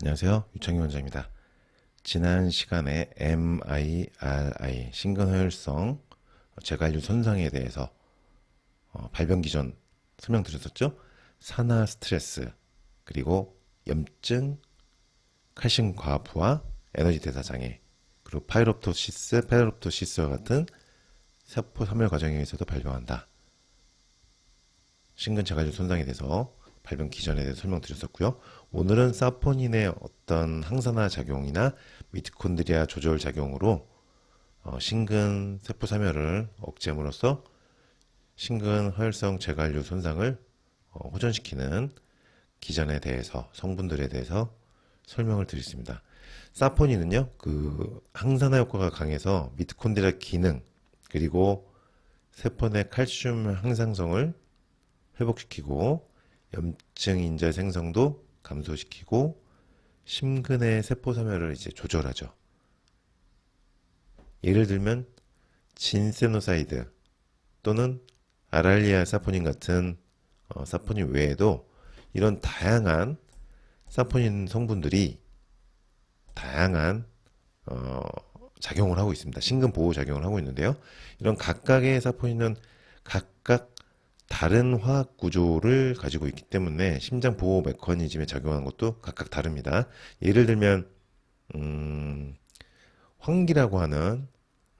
안녕하세요. 유창희 원장입니다. 지난 시간에 MIRI 신근허혈성 재관류 손상에 대해서 어, 발병 기전 설명드렸었죠. 산화 스트레스 그리고 염증, 칼슘 과부하, 에너지 대사 장애 그리고 파이롭토시스, 페로토시스와 같은 세포 소멸 과정에 의해서도 발병한다. 신근 재관류 손상에 대해서 발병 기전에 대해서 설명드렸었고요. 오늘은 사포닌의 어떤 항산화 작용이나 미토콘드리아 조절 작용으로 어, 신근 세포 사멸을 억제함으로써 신근 허혈성 재관류 손상을 어, 호전시키는 기전에 대해서 성분들에 대해서 설명을 드리겠습니다. 사포닌은요, 그 항산화 효과가 강해서 미토콘드리아 기능 그리고 세포 내 칼슘 항상성을 회복시키고 염증 인자 생성도 감소시키고 심근의 세포 소멸을 이제 조절하죠. 예를 들면 진세노사이드 또는 아랄리아 사포닌 같은 어, 사포닌 외에도 이런 다양한 사포닌 성분들이 다양한 어, 작용을 하고 있습니다. 심근 보호 작용을 하고 있는데요. 이런 각각의 사포닌은 각각 다른 화학 구조를 가지고 있기 때문에 심장 보호 메커니즘에 작용하는 것도 각각 다릅니다. 예를 들면 음, 황기라고 하는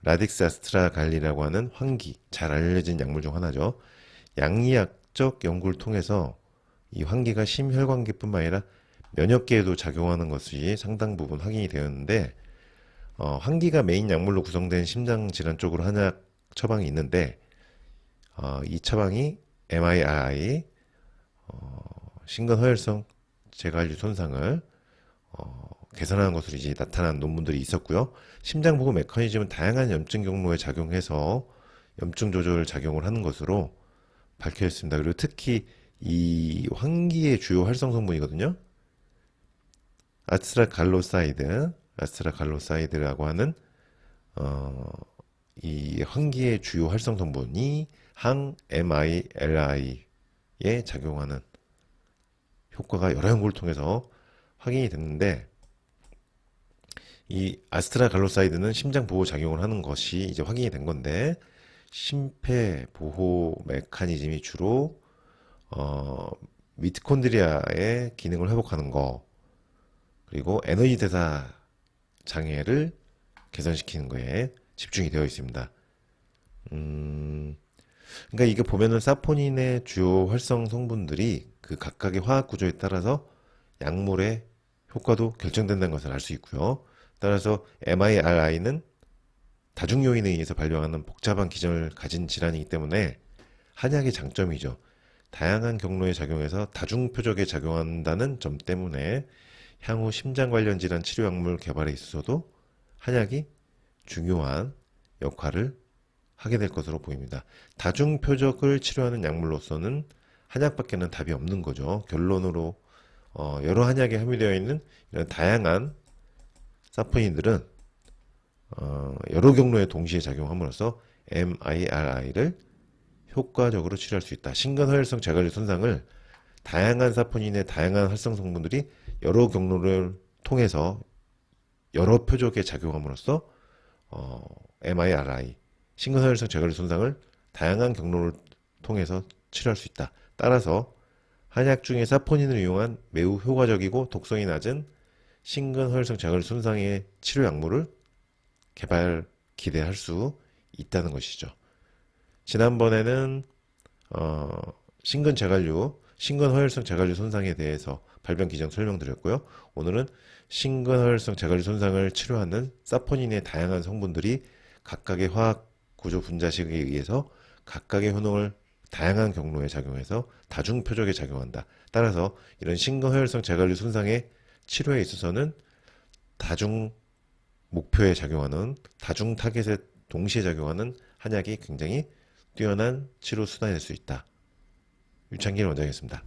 라딕스 아스트라갈리라고 하는 황기 잘 알려진 약물 중 하나죠. 양리학적 연구를 통해서 이 황기가 심혈관계뿐만 아니라 면역계에도 작용하는 것이 상당 부분 확인이 되었는데 어, 황기가 메인 약물로 구성된 심장 질환 쪽으로 한약 처방이 있는데 어, 이 처방이 MIRI 어, 신근허혈성 재관류 손상을 어, 개선하는 것으로 이제 나타난 논문들이 있었고요. 심장 보호 메커니즘은 다양한 염증 경로에 작용해서 염증 조절 작용을 하는 것으로 밝혀졌습니다. 그리고 특히 이 환기의 주요 활성 성분이거든요. 아스트라갈로사이드, 아스트라갈로사이드라고 하는 어, 이 환기의 주요 활성 성분이 항 MILI에 작용하는 효과가 여러 연구를 통해서 확인이 됐는데 이 아스트라갈로사이드는 심장 보호 작용을 하는 것이 이제 확인이 된 건데 심폐 보호 메커니즘이 주로 어, 미토콘드리아의 기능을 회복하는 거 그리고 에너지 대사 장애를 개선시키는 거에 집중이 되어 있습니다. 음, 그러니까 이게 보면은 사포닌의 주요 활성 성분들이 그 각각의 화학 구조에 따라서 약물의 효과도 결정된다는 것을 알 수 있고요. 따라서 MIRI는 다중 요인에 의해서 발병하는 복잡한 기전을 가진 질환이기 때문에 한약의 장점이죠. 다양한 경로에 작용해서 다중 표적에 작용한다는 점 때문에 향후 심장 관련 질환 치료 약물 개발에 있어서도 한약이 중요한 역할을 하게 될 것으로 보입니다. 다중 표적을 치료하는 약물로서는 한약밖에는 답이 없는 거죠. 결론으로 어, 여러 한약에 함유되어 있는 이런 다양한 사포닌들은 어, 여러 경로에 동시에 작용함으로써 MIRI를 효과적으로 치료할 수 있다. 신근허혈성 재관리 손상을 다양한 사포닌의 다양한 활성 성분들이 여러 경로를 통해서 여러 표적에 작용함으로써 어, MIRI 신근허혈성 재관리 손상을 다양한 경로를 통해서 치료할 수 있다. 따라서 한약 중에 사포닌을 이용한 매우 효과적이고 독성이 낮은 신근허혈성 재관리 손상의 치료 약물을 개발 기대할 수 있다는 것이죠. 지난번에는 어, 신근 재관류, 신근 허혈성 재관류 손상에 대해서 발병 기전 설명드렸고요. 오늘은 신근허혈성 재관류 손상을 치료하는 사포닌의 다양한 성분들이 각각의 화학 구조 분자식에 의해서 각각의 효능을 다양한 경로에 작용해서 다중 표적에 작용한다. 따라서 이런 신근허혈성 재관류 손상의 치료에 있어서는 다중 목표에 작용하는 다중 타겟에 동시에 작용하는 한약이 굉장히 뛰어난 치료 수단이 될수 있다. 유창길 원장이었습니다.